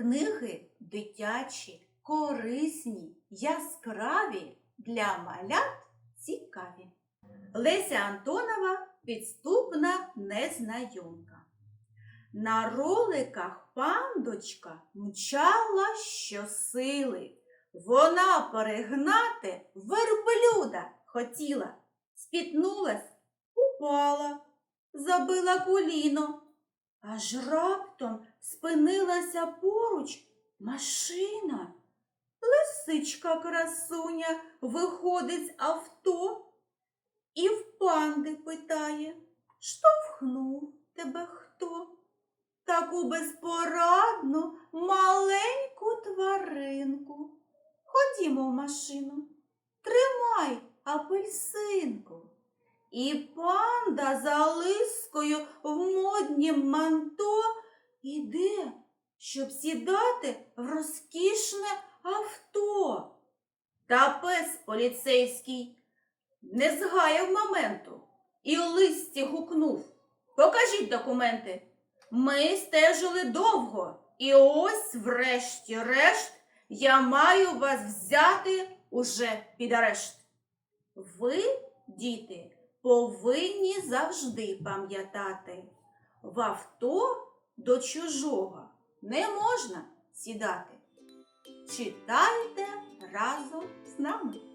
Книги дитячі, корисні, яскраві, для малят цікаві. Леся Антонова підступна незнайомка. На роликах пандочка мчала щосили. Вона перегнати верблюда хотіла, спітнулась, упала, забила коліно. Аж раптом спинилася поруч машина. Лисичка красуня виходить з авто і в панди питає, штовхнув тебе хто? Таку безпорадну маленьку тваринку. Ходімо в машину, тримай апельсинку. І панда за лискою в моднім манто іде, щоб сідати в розкішне авто. Та пес поліцейський не згаяв моменту і у листі гукнув. Покажіть документи. Ми стежили довго, і ось, врешті-решт, я маю вас взяти уже під арешт. Ви, діти, повинні завжди пам'ятати, в авто до чужого не можна сідати. Читайте разом з нами.